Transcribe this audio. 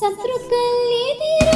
ശത്രുക്കൾ എതിരെ